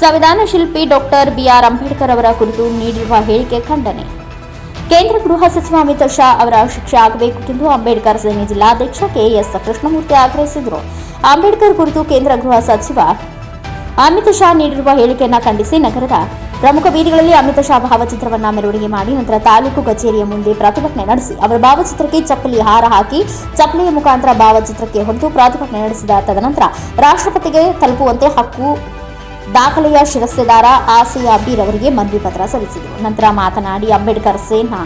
ಸಂವಿಧಾನ ಶಿಲ್ಪಿ doctor B R Ambedkar ಅವರ ಕುರಿತು ನೀಡಿರುವ ಹೇಳಿಕೆ ಖಂಡನೆ. ಕೇಂದ್ರ ಗೃಹ ಸಚಿವ ಅಮಿತ್ ಶಾ ಅವರ ಶಿಕ್ಷೆ ಆಗಬೇಕು ಎಂದು ಅಂಬೇಡ್ಕರ್ ಸೇನೆ ಜಿಲ್ಲಾಧ್ಯಕ್ಷ ಕೆಎಸ್ ಕೃಷ್ಣಮೂರ್ತಿ ಆಗ್ರಹಿಸಿದರು. ಅಂಬೇಡ್ಕರ್ ಕುರಿತು ಕೇಂದ್ರ ಗೃಹ ಸಚಿವ ಅಮಿತ್ ಶಾ ನೀಡಿರುವ ಹೇಳಿಕೆಯನ್ನು ಖಂಡಿಸಿ ನಗರದ ಪ್ರಮುಖ ಬೀದಿಗಳಲ್ಲಿ ಅಮಿತ್ ಶಾ ಭಾವಚಿತ್ರವನ್ನ ಮೆರವಣಿಗೆ ಮಾಡಿ ನಂತರ ತಾಲೂಕು ಕಚೇರಿಯ ಮುಂದೆ ಪ್ರತಿಭಟನೆ ನಡೆಸಿ ಅವರ ಭಾವಚಿತ್ರಕ್ಕೆ ಚಪ್ಪಲಿ ಹಾರ ಹಾಕಿ ಚಪ್ಪಲಿಯ ಮುಖಾಂತರ ಭಾವಚಿತ್ರಕ್ಕೆ ಹೊಡೆದು ಪ್ರತಿಭಟನೆ ನಡೆಸಿದ ತದನಂತರ ರಾಷ್ಟ್ರಪತಿಗೆ ತಲುಪುವಂತೆ ಹಕ್ಕು ದಾಖಲೆಯ ಶಿರಸ್ತೆದಾರ ಆಸಿಯಾ ಅಬ್ಬೀರ್ ಅವರಿಗೆ ಮನವಿ ಪತ್ರ ಸಲ್ಲಿಸಿದರು. ನಂತರ ಮಾತನಾಡಿ, ಅಂಬೇಡ್ಕರ್ ಸೇನಾ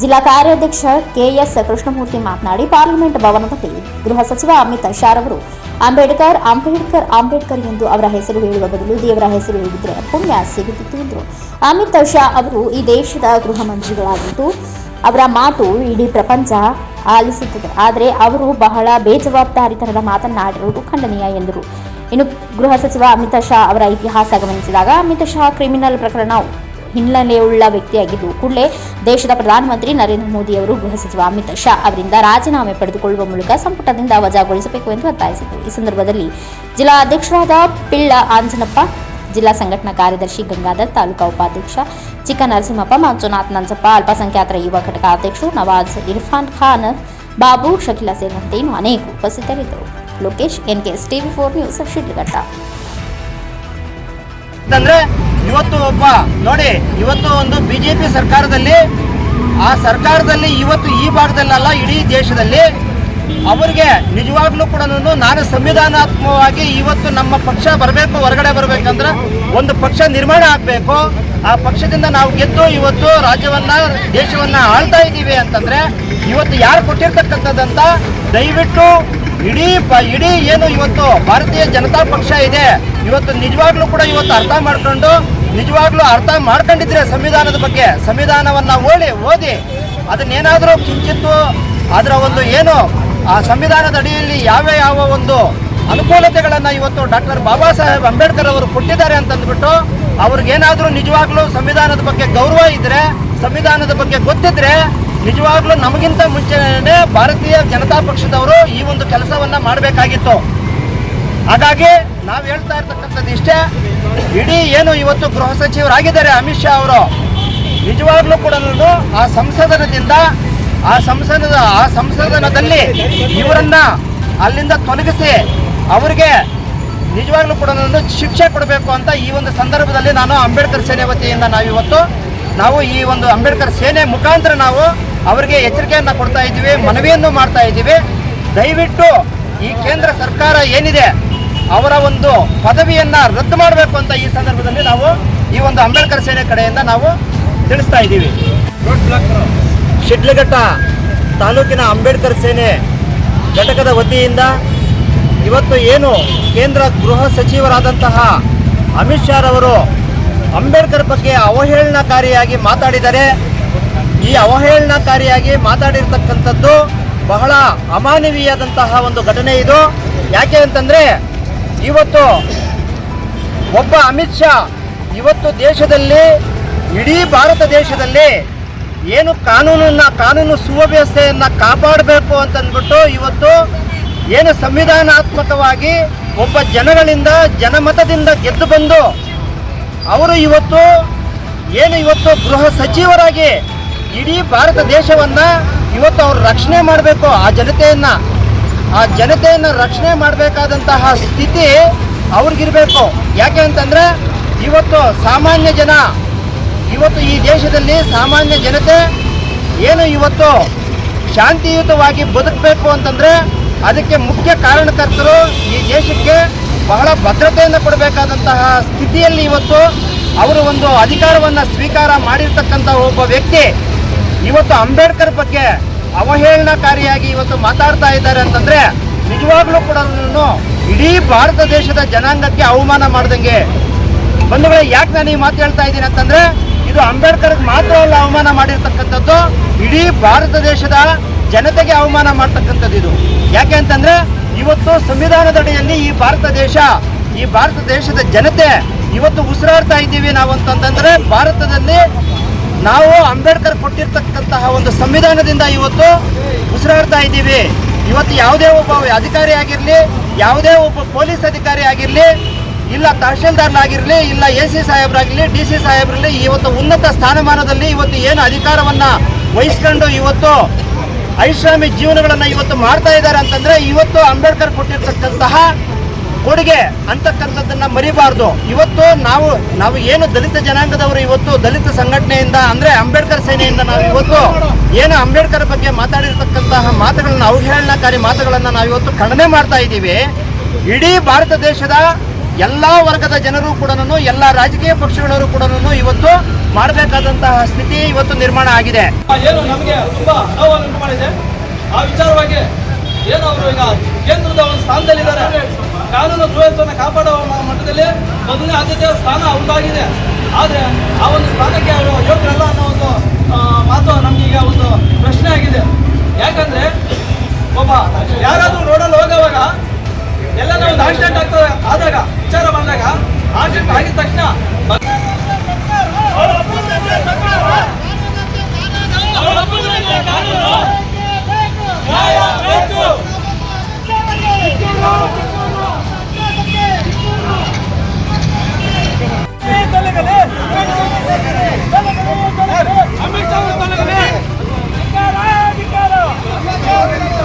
ಜಿಲ್ಲಾ ಕಾರ್ಯಾಧ್ಯಕ್ಷ ಕೆಎಸ್ ಕೃಷ್ಣಮೂರ್ತಿ ಮಾತನಾಡಿ, ಪಾರ್ಲಿಮೆಂಟ್ ಭವನದಲ್ಲಿ ಗೃಹ ಸಚಿವ ಅಮಿತ್ ಶಾ ಅವರು ಅಂಬೇಡ್ಕರ್ ಅಂಬೇಡ್ಕರ್ ಅಂಬೇಡ್ಕರ್ ಎಂದು ಅವರ ಹೆಸರು ಹೇಳುವ ಬದಲು ದೇವರ ಹೆಸರು ಹೇಳಿದ್ರೆ ಪುಣ್ಯ ಸಿಗುತ್ತಿತ್ತು ಎಂದರು. ಅಮಿತ್ ಶಾ ಅವರು ಈ ದೇಶದ ಗೃಹ ಮಂತ್ರಿಗಳಾಗಿದ್ದು, ಅವರ ಮಾತು ಇಡೀ ಪ್ರಪಂಚ ಆಲಿಸುತ್ತದೆ. ಆದರೆ ಅವರು ಬಹಳ ಬೇಜವಾಬ್ದಾರಿತನದ ಮಾತನ್ನಾಡಿರುವುದು ಖಂಡನೀಯ ಎಂದರು. ಇನ್ನು ಗೃಹ ಸಚಿವ ಅಮಿತ್ ಶಾ ಅವರ ಇತಿಹಾಸ ಗಮನಿಸಿದಾಗ ಅಮಿತ್ ಶಾ ಕ್ರಿಮಿನಲ್ ಪ್ರಕರಣ ಹಿನ್ನೆಲೆಯುಳ್ಳ ವ್ಯಕ್ತಿಯಾಗಿದ್ದು, ಕೂಡಲೇ ದೇಶದ ಪ್ರಧಾನಮಂತ್ರಿ ನರೇಂದ್ರ ಮೋದಿ ಅವರು ಗೃಹ ಸಚಿವ ಅಮಿತ್ ಶಾ ಅವರಿಂದ ರಾಜೀನಾಮೆ ಪಡೆದುಕೊಳ್ಳುವ ಮೂಲಕ ಸಂಪುಟದಿಂದ ವಜಾಗೊಳಿಸಬೇಕು ಎಂದು ಒತ್ತಾಯಿಸಿದರು. ಈ ಸಂದರ್ಭದಲ್ಲಿ ಜಿಲ್ಲಾ ಅಧ್ಯಕ್ಷರಾದ ಪಿಳ್ಳ ಆಂಜನಪ್ಪ, ಜಿಲ್ಲಾ ಸಂಘಟನಾ ಕಾರ್ಯದರ್ಶಿ ಗಂಗಾಧರ್, ತಾಲೂಕಾ ಉಪಾಧ್ಯಕ್ಷ ಚಿಕ್ಕ ನರಸಿಂಹಪ್ಪ ಮಂಜುನಾಥ್ ನಂಜಪ್ಪ, ಅಲ್ಪಸಂಖ್ಯಾತರ ಯುವ ಘಟಕ ಅಧ್ಯಕ್ಷರು ನವಾಜ್ ಇರ್ಫಾನ್ ಖಾನ್ ಬಾಬು, ಶಕಿಲಾ ಸೇರಿದಂತೆ ಇನ್ನು ಅನೇಕ ಉಪಸ್ಥಿತರಿದ್ದರು. Lokesh S TV four news, Shidlaghatta. ಅಂದ್ರೆ ಇವತ್ತು ಒಬ್ಬ, ನೋಡಿ, ಇವತ್ತು ಒಂದು ಬಿಜೆಪಿ ಸರ್ಕಾರದಲ್ಲಿ, ಆ ಸರ್ಕಾರದಲ್ಲಿ ಇವತ್ತು ಈ ಭಾಗದಲ್ಲಲ್ಲ ಇಡೀ ದೇಶದಲ್ಲಿ ಅವರಿಗೆ ನಿಜವಾಗ್ಲೂ ಕೂಡ ನಾನು ಸಂವಿಧಾನಾತ್ಮಕವಾಗಿ ಇವತ್ತು ನಮ್ಮ ಪಕ್ಷ ಬರಬೇಕು, ಹೊರಗಡೆ ಬರಬೇಕಂದ್ರೆ ಒಂದು ಪಕ್ಷ ನಿರ್ಮಾಣ ಆಗಬೇಕು. ಆ ಪಕ್ಷದಿಂದ ನಾವು ಗೆದ್ದು ಇವತ್ತು ರಾಜ್ಯವನ್ನ, ದೇಶವನ್ನ ಆಳ್ತಾ ಇದ್ದೀವಿ ಅಂತಂದ್ರೆ ಇವತ್ತು ಯಾರು ಕೊಟ್ಟಿರ್ತಕ್ಕಂಥದ್ದಂತ ದಯವಿಟ್ಟು ಇಡೀ ಇಡೀ ಏನು ಇವತ್ತು ಭಾರತೀಯ ಜನತಾ ಪಕ್ಷ ಇದೆ, ಇವತ್ತು ನಿಜವಾಗ್ಲೂ ಕೂಡ ಇವತ್ತು ಅರ್ಥ ಮಾಡ್ಕೊಂಡು, ನಿಜವಾಗ್ಲೂ ಅರ್ಥ ಮಾಡ್ಕೊಂಡಿದ್ರೆ ಸಂವಿಧಾನದ ಬಗ್ಗೆ, ಸಂವಿಧಾನವನ್ನ ಓಡಿ ಓದಿ, ಅದನ್ನೇನಾದರೂ ಕಿಂಚಿತ್ತು, ಅದರ ಒಂದು ಏನು ಆ ಸಂವಿಧಾನದ ಅಡಿಯಲ್ಲಿ ಯಾವ ಯಾವ ಒಂದು ಅನುಕೂಲತೆಗಳನ್ನು ಇವತ್ತು ಡಾಕ್ಟರ್ ಬಾಬಾ ಸಾಹೇಬ್ ಅಂಬೇಡ್ಕರ್ ಅವರು ಕೊಟ್ಟಿದ್ದಾರೆ ಅಂತಂದ್ಬಿಟ್ಟು ಅವ್ರಿಗೇನಾದರೂ ನಿಜವಾಗ್ಲೂ ಸಂವಿಧಾನದ ಬಗ್ಗೆ ಗೌರವ ಇದ್ರೆ, ಸಂವಿಧಾನದ ಬಗ್ಗೆ ಗೊತ್ತಿದ್ರೆ ನಿಜವಾಗ್ಲೂ ನಮಗಿಂತ ಮುಂಚೆನೆ ಭಾರತೀಯ ಜನತಾ ಪಕ್ಷದವರು ಈ ಒಂದು ಕೆಲಸವನ್ನ ಮಾಡಬೇಕಾಗಿತ್ತು. ಹಾಗಾಗಿ ನಾವು ಹೇಳ್ತಾ ಇರ್ತಕ್ಕಂಥದ್ದು ಇಷ್ಟೇ. ಇಡೀ ಏನು ಇವತ್ತು ಗೃಹ ಸಚಿವರಾಗಿದ್ದಾರೆ ಅಮಿತ್ ಶಾ ಅವರು, ನಿಜವಾಗ್ಲೂ ಕೂಡ ಆ ಸಂಸದನದಿಂದ ಆ ಸಂಸದದ, ಆ ಸಂಸದನದಲ್ಲಿ ಇವರನ್ನ ಅಲ್ಲಿಂದ ತೊಲಗಿಸಿ ಅವರಿಗೆ ನಿಜವಾಗ್ಲೂ ಕೂಡ ಶಿಕ್ಷೆ ಕೊಡಬೇಕು ಅಂತ ಈ ಒಂದು ಸಂದರ್ಭದಲ್ಲಿ ನಾನು ಅಂಬೇಡ್ಕರ್ ಸೇನೆ ವತಿಯಿಂದ ನಾವಿವತ್ತು ನಾವು ಈ ಒಂದು ಅಂಬೇಡ್ಕರ್ ಸೇನೆ ಮುಖಾಂತರ ನಾವು ಅವರಿಗೆ ಎಚ್ಚರಿಕೆಯನ್ನು ಕೊಡ್ತಾ ಇದ್ದೀವಿ, ಮನವಿಯನ್ನು ಮಾಡ್ತಾ ಇದ್ದೀವಿ. ದಯವಿಟ್ಟು ಈ ಕೇಂದ್ರ ಸರ್ಕಾರ ಏನಿದೆ ಅವರ ಒಂದು ಪದವಿಯನ್ನು ರದ್ದು ಮಾಡಬೇಕು ಅಂತ ಈ ಸಂದರ್ಭದಲ್ಲಿ ನಾವು ಈ ಒಂದು ಅಂಬೇಡ್ಕರ್ ಸೇನೆ ಕಡೆಯಿಂದ ನಾವು ತಿಳಿಸ್ತಾ ಇದ್ದೀವಿ. ಶಿಡ್ಲಘಟ್ಟ ತಾಲೂಕಿನ ಅಂಬೇಡ್ಕರ್ ಸೇನೆ ಘಟಕದ ವತಿಯಿಂದ ಇವತ್ತು ಏನು ಕೇಂದ್ರ ಗೃಹ ಸಚಿವರಾದಂತಹ ಅಮಿತ್ ಶಾ ರವರು ಅಂಬೇಡ್ಕರ್ ಬಗ್ಗೆ ಅವಹೇಳನಕಾರಿಯಾಗಿ ಮಾತಾಡಿದ್ದಾರೆ ಈ ಅವಹೇಳನಕಾರಿಯಾಗಿ ಮಾತಾಡಿರ್ತಕ್ಕಂಥದ್ದು ಬಹಳ ಅಮಾನವೀಯದಂತಹ ಒಂದು ಘಟನೆ ಇದು. ಯಾಕೆ ಅಂತಂದ್ರೆ, ಇವತ್ತು ಒಬ್ಬ ಅಮಿತ್ ಶಾ ಇವತ್ತು ದೇಶದಲ್ಲಿ, ಇಡೀ ಭಾರತ ದೇಶದಲ್ಲಿ ಏನು ಕಾನೂನನ್ನ, ಕಾನೂನು ಸುವ್ಯವಸ್ಥೆಯನ್ನ ಕಾಪಾಡಬೇಕು ಅಂತಂದ್ಬಿಟ್ಟು ಇವತ್ತು ಏನು ಸಂವಿಧಾನಾತ್ಮಕವಾಗಿ ಒಬ್ಬ ಜನಗಳಿಂದ, ಜನಮತದಿಂದ ಗೆದ್ದು ಬಂದು ಅವರು ಇವತ್ತು ಏನು ಇವತ್ತು ಗೃಹ ಸಚಿವರಾಗಿ ಇಡೀ ಭಾರತ ದೇಶವನ್ನ ಇವತ್ತು ಅವರು ರಕ್ಷಣೆ ಮಾಡಬೇಕು, ಆ ಜನತೆಯನ್ನ. ಆ ಜನತೆಯನ್ನ ರಕ್ಷಣೆ ಮಾಡಬೇಕಾದಂತಹ ಸ್ಥಿತಿ ಅವ್ರಿಗಿರ್ಬೇಕು. ಯಾಕೆ ಅಂತಂದ್ರೆ ಇವತ್ತು ಸಾಮಾನ್ಯ ಜನ ಇವತ್ತು ಈ ದೇಶದಲ್ಲಿ ಸಾಮಾನ್ಯ ಜನತೆ ಏನು ಇವತ್ತು ಶಾಂತಿಯುತವಾಗಿ ಬದುಕಬೇಕು ಅಂತಂದ್ರೆ ಅದಕ್ಕೆ ಮುಖ್ಯ ಕಾರಣಕರ್ತರು ಈ ದೇಶಕ್ಕೆ ಬಹಳ ಭದ್ರತೆಯನ್ನು ಕೊಡಬೇಕಾದಂತಹ ಸ್ಥಿತಿಯಲ್ಲಿ ಇವತ್ತು ಅವರು ಒಂದು ಅಧಿಕಾರವನ್ನು ಸ್ವೀಕಾರ ಮಾಡಿರ್ತಕ್ಕಂಥ ಒಬ್ಬ ವ್ಯಕ್ತಿ ಇವತ್ತು ಅಂಬೇಡ್ಕರ್ ಬಗ್ಗೆ ಅವಹೇಳನಕಾರಿಯಾಗಿ ಇವತ್ತು ಮಾತಾಡ್ತಾ ಇದ್ದಾರೆ ಅಂತಂದ್ರೆ ನಿಜವಾಗ್ಲೂ ಕೂಡ ಇಡೀ ಭಾರತ ದೇಶದ ಜನಾಂಗಕ್ಕೆ ಅವಮಾನ ಮಾಡ್ದಂಗೆ. ಬಂಧುಗಳೇ, ಯಾಕೆ ನಾನು ಈ ಮಾತು ಹೇಳ್ತಾ ಇದ್ದೀನಿ ಅಂತಂದ್ರೆ ಇದು ಅಂಬೇಡ್ಕರ್ಗೆ ಮಾತ್ರ ಅಲ್ಲ ಅವಮಾನ ಮಾಡಿರ್ತಕ್ಕಂಥದ್ದು, ಇಡೀ ಭಾರತ ದೇಶದ ಜನತೆಗೆ ಅವಮಾನ ಮಾಡ್ತಕ್ಕಂಥದ್ದು ಇದು. ಯಾಕೆ ಅಂತಂದ್ರೆ, ಇವತ್ತು ಸಂವಿಧಾನದಡಿಯಲ್ಲಿ ಈ ಭಾರತ ದೇಶ, ಈ ಭಾರತ ದೇಶದ ಜನತೆ ಇವತ್ತು ಉಸಿರಾಡ್ತಾ ಇದ್ದೀವಿ ನಾವು ಅಂತಂತಂದ್ರೆ ಭಾರತದಲ್ಲಿ ನಾವು ಅಂಬೇಡ್ಕರ್ ಕೊಟ್ಟಿರ್ತಕ್ಕಂತಹ ಒಂದು ಸಂವಿಧಾನದಿಂದ ಇವತ್ತು ಉಸಿರಾಡ್ತಾ ಇದ್ದೀವಿ. ಇವತ್ತು ಯಾವುದೇ ಒಬ್ಬ ಅಧಿಕಾರಿ ಆಗಿರಲಿ, ಯಾವುದೇ ಒಬ್ಬ ಪೊಲೀಸ್ ಅಧಿಕಾರಿ ಆಗಿರಲಿ ಇಲ್ಲ ತಹಶೀಲ್ದಾರ್ನಾಗಿರಲಿ, ಇಲ್ಲ ಎ ಸಿ ಸಾಹೇಬ್ರಾಗಿರಲಿ, ಡಿ ಸಿ ಸಾಹೇಬ್ರಲ್ಲಿ ಇವತ್ತು ಉನ್ನತ ಸ್ಥಾನಮಾನದಲ್ಲಿ ಇವತ್ತು ಏನು ಅಧಿಕಾರವನ್ನ ವಹಿಸ್ಕೊಂಡು ಇವತ್ತು ಐಷಾಮಿ ಜೀವನಗಳನ್ನು ಇವತ್ತು ಮಾಡ್ತಾ ಇದ್ದಾರೆ ಅಂತಂದ್ರೆ ಇವತ್ತು ಅಂಬೇಡ್ಕರ್ ಕೊಟ್ಟಿರ್ತಕ್ಕಂತಹ ಕೊಡುಗೆ ಅಂತಕ್ಕಂಥದ್ದನ್ನ ಮರಿಬಾರ್ದು. ಇವತ್ತು ನಾವು ನಾವು ಏನು ದಲಿತ ಜನಾಂಗದವರು ಇವತ್ತು ದಲಿತ ಸಂಘಟನೆಯಿಂದ ಅಂದ್ರೆ ಅಂಬೇಡ್ಕರ್ ಸೇನೆಯಿಂದ ನಾವು ಇವತ್ತು ಏನು ಅಂಬೇಡ್ಕರ್ ಬಗ್ಗೆ ಮಾತಾಡಿರ್ತಕ್ಕಂತಹ ಮಾತುಗಳನ್ನು, ಅವಹೇಳನಕಾರಿ ಮಾತುಗಳನ್ನು ನಾವು ಇವತ್ತು ಖಂಡನೆ ಮಾಡ್ತಾ ಇದ್ದೀವಿ. ಇಡೀ ಭಾರತ ದೇಶದ ಎಲ್ಲಾ ವರ್ಗದ ಜನರು ಕೂಡ ಎಲ್ಲ ರಾಜಕೀಯ ಪಕ್ಷಗಳವರು ಕೂಡ ಇವತ್ತು ಮಾಡಬೇಕಾದಂತಹ ಸ್ಥಿತಿ ಇವತ್ತು ನಿರ್ಮಾಣ ಆಗಿದೆ. ಏನು ನಮಗೆ ತುಂಬಾ ನೋವನ್ನು ಮಾಡಿದೆ. ಆ ವಿಚಾರವಾಗಿ ಏನು ಅವರು ಈಗ ಕೇಂದ್ರದ ಒಂದು ಸ್ಥಾನದಲ್ಲಿದ್ದಾರೆ. ಕಾನೂನು ಸುವ್ಯವಸ್ಥೆಯನ್ನು ಕಾಪಾಡುವ ಮಟ್ಟದಲ್ಲಿ ಮೊದಲನೇ ಆದ್ಯತೆಯ ಸ್ಥಾನ ಅವ್ರದ್ದಾಗಿದೆ. ಆದರೆ ಆ ಒಂದು ಸ್ಥಾನಕ್ಕೆ ಎಲ್ಲ